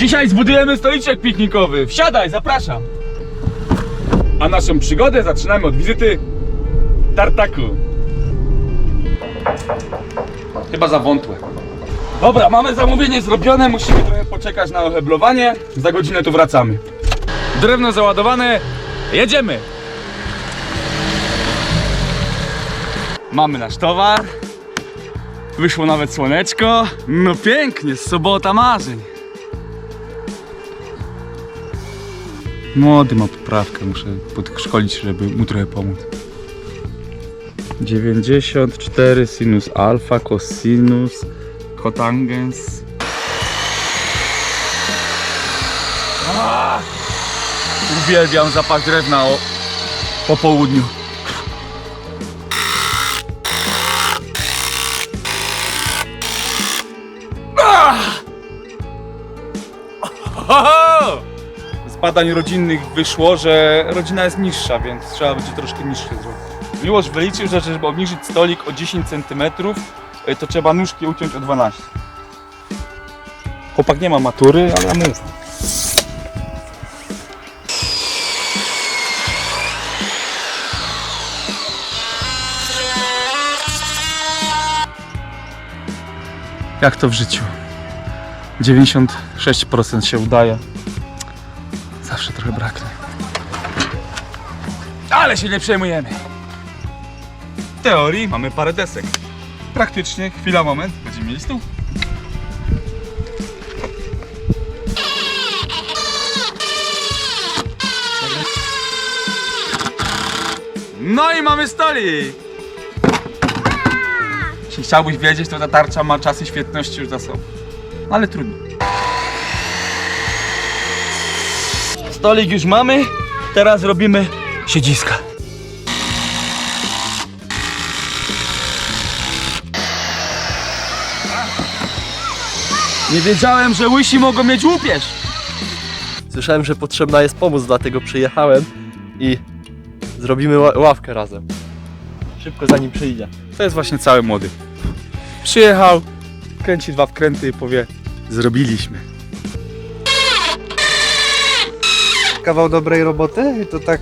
Dzisiaj zbudujemy stoliczek piknikowy. Wsiadaj, zapraszam. A naszą przygodę zaczynamy od wizyty tartaku. Chyba za wątłe. Dobra, mamy zamówienie zrobione, musimy trochę poczekać na oheblowanie. Za godzinę tu wracamy. Drewno załadowane, jedziemy. Mamy nasz towar. Wyszło nawet słoneczko. No pięknie, sobota marzeń. Młody ma poprawkę, muszę podszkolić, żeby mu trochę pomóc. 94 sinus alfa, cosinus, cotangens. Ah! Uwielbiam zapach drewna o, po południu. Oho! Z badań rodzinnych wyszło, że rodzina jest niższa, więc trzeba będzie troszkę niższy zrobić. Miłosz wyliczył, że żeby obniżyć stolik o 10 cm, to trzeba nóżki uciąć o 12. Chłopak nie ma matury, ale mów. Jak to w życiu? 96% się udaje. Zawsze trochę braknie. Ale się nie przejmujemy. W teorii mamy parę desek. Praktycznie, chwila, moment, będziemy mieli stół. No i mamy stolik! Jeśli chciałbyś wiedzieć, to ta tarcza ma czasy świetności już za sobą. Ale trudno. Stolik już mamy, teraz robimy siedziska. Nie wiedziałem, że łysi mogą mieć łupież. Słyszałem, że potrzebna jest pomoc, dlatego przyjechałem i zrobimy ła- ławkę razem. Szybko zanim przyjdzie. To jest właśnie cały młody. Przyjechał, kręci dwa wkręty i powie zrobiliśmy. Kawał dobrej roboty i to tak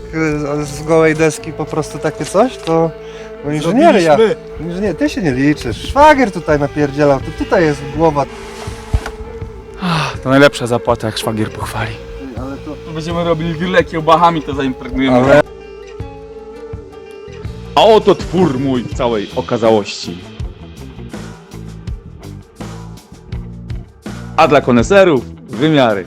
y, z gołej deski po prostu takie coś, to no inżyniery ja. Inżynier, ty się nie liczysz. Szwagier tutaj napierdzielał, to tutaj jest głowa. To najlepsza zapłata, jak szwagier pochwali. Ale to... Tu będziemy robili grille kiełbachami, to zaimpregnujemy. Ale... A oto twór mój w całej okazałości. A dla koneserów wymiary.